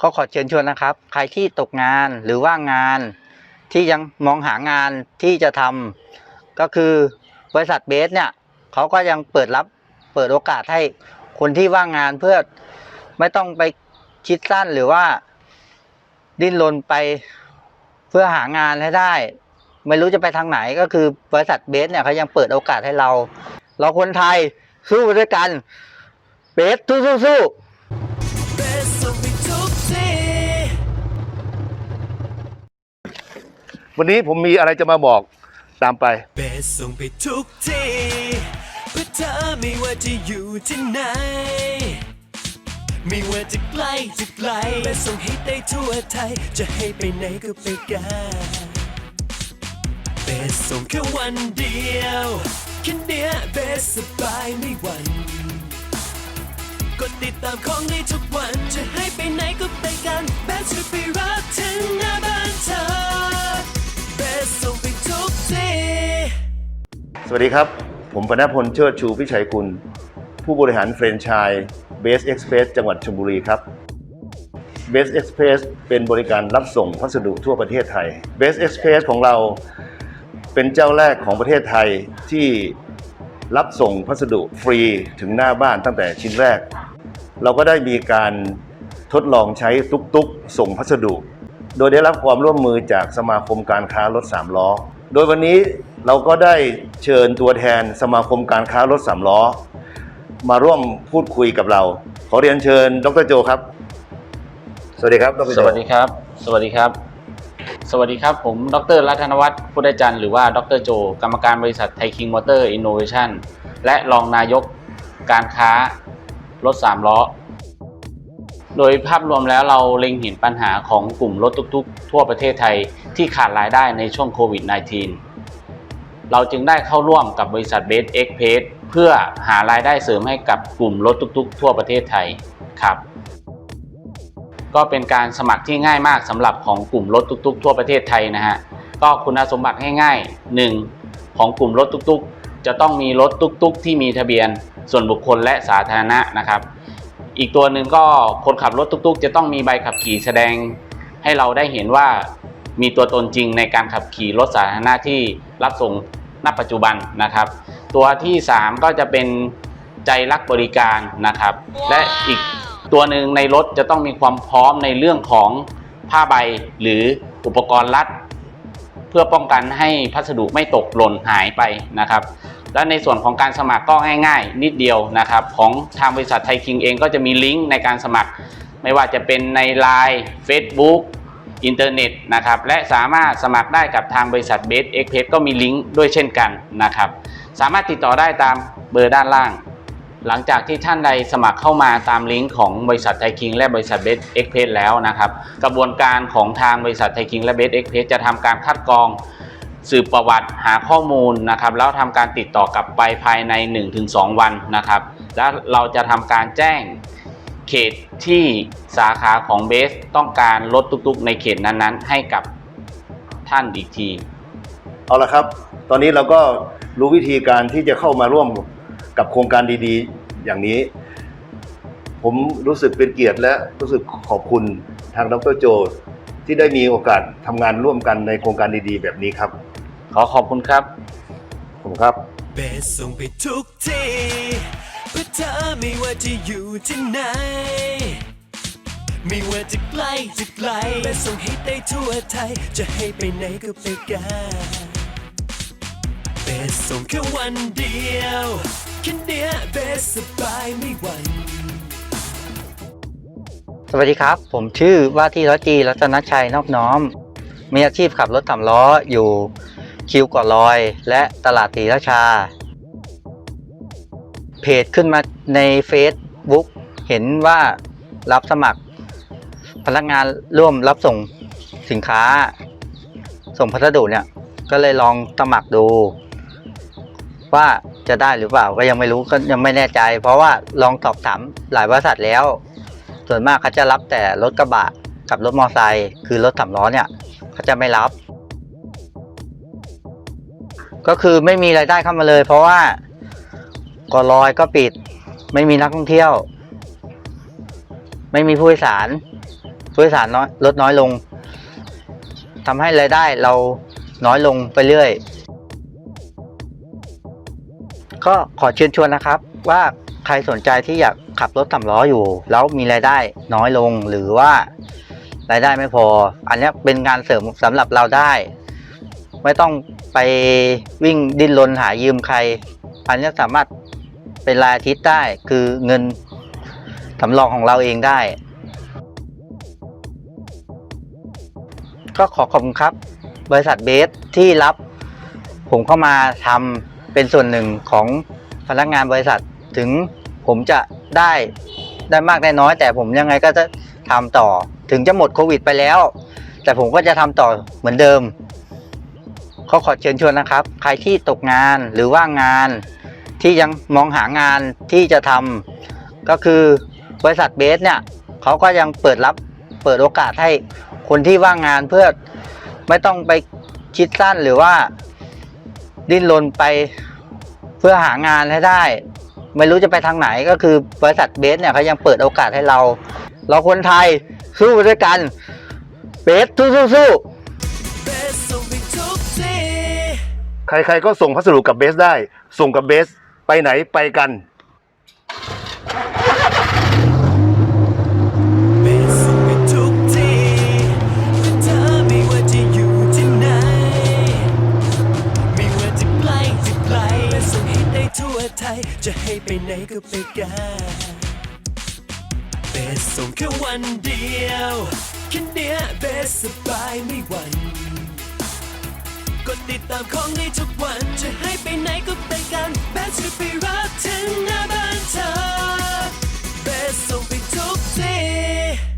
ก็ขอเชิญชวนนะครับ ใครที่ตกงานหรือว่างงาน ที่ยังมองหางานที่จะทำก็คือบริษัทเบสเนี่ยเขาก็ยังเปิดรับเปิดโอกาสให้คนที่ว่างงานเพื่อไม่ต้องไปคิดสั้นหรือว่าดิ้นรนไปเพื่อหางานให้ได้ ไม่รู้จะไปทางไหนก็คือบริษัทเบสเนี่ยเขายังเปิดโอกาสให้เรา เราคนไทยสู้ด้วยกัน เบสสู้สู้สู้ วันนี้ผมมีอะไรจะมาบอกตามไป Best ส่งไปทุกที่เพื่อเธอไม่ว่าจะอยู่ที่ไหนไม่ว่าจะใกล้จะไกล Best ส่งให้ได้ทั่วไทย จะให้ไปไหนก็ไปกัน Best ส่งแค่วันเดียวแค่เนี้ย Best สบายไม่หวั่นกดติดตามของในทุกวัน จะให้ไปไหนก็ไปกันแบสจะไปรับถึง สวัสดีครับ ผมปนพลเชิดชูพิชัยกุล ผู้บริหารแฟรนไชส์เบสเอ็กซ์เพรสจังหวัดชลบุรีครับเบสเอ็กซ์เพรสเป็นบริการรับส่งพัสดุทั่วประเทศไทยเบสเอ็กซ์เพรสของเราเป็นเจ้าแรกของประเทศไทยที่รับส่งพัสดุฟรีถึงหน้าบ้านตั้งแต่ชิ้นแรก เราก็ได้มีการทดลองใช้ตุกๆ ส่งพัสดุ โดยได้รับความร่วมมือจากสมาคมการค้ารถสามล้อ โดยวันนี้ เราก็ได้เชิญตัวแทนสมาคมการค้ารถสามล้อ มาร่วมพูดคุยกับเรา ขอเรียนเชิญดรโจครับ สวัสดีครับดรโจสวัสดีครับ สวัสดีครับ สวัสดีครับ ผม ดรรัตนวัฒน์พุทธจันทร์หรือว่า ดรโจ กรรมการบริษัทไทยคิงมอเตอร์อินโนเวชั่นและรองนายกการค้ารถ3ล้อ โดยภาพรวมแล้วเราเล็งเห็นปัญหาของกลุ่มรถตุกๆ ทั่วประเทศไทยที่ขาดรายได้ในช่วงโควิด -19 เราจึงได้เข้าร่วมกับบริษัทเบสเอ็กเพสเพื่อหารายได้เสริมให้กับกลุ่มรถตุกๆ ทั่วประเทศไทยครับ ก็เป็นการสมัครที่ง่ายมากสำหรับของกลุ่มรถตุกๆ ทั่วประเทศไทยนะฮะก็คุณสมบัติง่ายๆ 1. ของกลุ่มรถตุกๆ จะต้องมีรถตุกๆ ที่มีทะเบียนส่วนบุคคลและสาธารณะนะครับ อีกตัวหนึ่งก็คนขับรถตุกๆ จะต้องมีใบขับขี่แสดง ให้เราได้เห็นว่ามีตัวตนจริงในการขับขี่รถสาธารณะที่รับส่ง ณปัจจุบันนะครับ ตัวที่ 3 ก็จะเป็นใจรักบริการนะครับ และอีกตัวหนึ่งในรถจะต้องมีความพร้อมในเรื่องของผ้าใบหรืออุปกรณ์รัด เพื่อป้องกันให้พัสดุไม่ตกหล่นหายไปนะครับ และในส่วนของการสมัครก็ง่ายๆ นิดเดียวนะครับ ของทางบริษัทไทยคิงเองก็จะมีลิงก์ในการสมัคร ไม่ว่าจะเป็นใน Line Facebook อินเทอร์เน็ตนะครับและสามารถสมัครได้กับทางบริษัทเบสเอ็กเพก็มีลิงก์ด้วยเช่นกันนะครับสามารถติดต่อได้ตามเบอร์ด้านล่าง หลังจากที่ท่านใดสมัครเข้ามาตามลิงก์ของบริษัทไทยคิงและบริษัทเบสเอ็กเพสแล้วนะครับกระบวนการของทางบริษัทไทยคิงและเบสเอ็กเพสจะทำการคัดกรองสืบประวัติหาข้อมูลนะครับแล้วทำการติดต่อกลับไปภายใน 1-2 วันนะครับ แล้วเราจะทำการแจ้ง เขตที่สาขาของเบสต้องการรถตุกๆ ในเขตนั้นๆ ให้กับท่านอีกที เอาละครับ ตอนนี้เราก็รู้วิธีการที่จะเข้ามาร่วมกับโครงการดีๆ อย่างนี้ ผมรู้สึกเป็นเกียรติและรู้สึกขอบคุณทางดรโจ ที่ได้มีโอกาสทำงานร่วมกันในโครงการดีๆ แบบนี้ครับ ขอขอบคุณครับ ผมครับ เบสส่งไปทุกที่ เพื่อเธอไม่ว่าจะอยู่ที่ไหน ไม่ว่าจะใกล้จะไกลเบสส่งให้ได้ทั่วไทย จะให้ไปไหนก็ไปกันเบสส่งแค่วันเดียวแค่เนี้ยเบสสบายไม่หวั่นสวัสดีครับ ผมชื่อว่าที่ร้อยจีรัตนชัยนอบน้อม มีอาชีพขับรถสามล้ออยู่คิวก่อลอย และตลาดศรีราชา เพจขึ้นมาใน Facebook เห็นว่ารับสมัคร พนักงานร่วมรับส่งสินค้า ส่งพัสดุเนี่ย ก็เลยลองสมัครดู ว่าจะได้หรือเปล่าก็ยังไม่รู้ก็ยังไม่แน่ใจ เพราะว่าลองสอบถามหลายบริษัทแล้ว ส่วนมากเขาจะรับแต่รถกระบะกับรถมอเตอร์ไซค์คือรถสามล้อเนี่ยเขาจะไม่รับ ก็คือไม่มีรายได้เข้ามาเลย เพราะว่า ก่อลอยก็ปิด ไม่มีนักท่องเที่ยว ไม่มีผู้โดยสารผู้โดยสารน้อยลดน้อยลงทำให้รายได้เราน้อยลงไปเรื่อย ก็ขอเชิญชวนนะครับ ว่าใครสนใจที่อยากขับรถสำล้ออยู่ แล้วมีรายได้น้อยลงหรือว่ารายได้ไม่พอ อันนี้เป็นงานเสริมสำหรับเราได้ ไม่ต้องไปวิ่งดิ้นรนหายืมใคร อันนี้สามารถ เป็นรายอาทิตย์ได้คือเงินสำรองของเราเองได้ ก็ขอขอบคุณครับ บริษัทเบสที่รับ ผมเข้ามาทำเป็นส่วนหนึ่งของพนักงานบริษัทถึงผมจะได้ได้มากได้น้อย แต่ผมยังไงก็จะทำต่อถึงจะหมดโควิดไปแล้ว แต่ผมก็จะทำต่อเหมือนเดิมก็ขอเชิญชวนนะครับ ใครที่ตกงานหรือว่างงาน ที่ยังมองหางานที่จะทำก็คือบริษัทเบสเนี่ยเขาก็ยังเปิดรับเปิดโอกาสให้คนที่ว่างงานเพื่อไม่ต้องไปคิดสั้นหรือว่า ดิ้นรนไปเพื่อหางานให้ได้ ไม่รู้จะไปทางไหนก็คือบริษัทเบสเนี่ยเขายังเปิดโอกาสให้เรา เราคนไทยสู้ไปด้วยกันเบสสู้สู้สู้ใครๆก็ส่งพัสดุกับเบสได้ ส่งกับเบส ไปไหนไปกันเบสส่งไปทุกที่เพื่อเธอไม่ว่าจะอยู่ที่ไหน ไม่ว่าจะใกลจะไกลเบสส่งให้ได้ทั่วไทย จะให้ไปไหนก็ไปกันเบสส่งแค่วันเดียวแค่เนี้ยเบสสบายไม่หวั่น ดติดตามของในทุกวัน จะให้ไปไหนก็ไปกันแบสจะไปรับถึงหน้าบ้านเธอแบสส่งไปทุกที่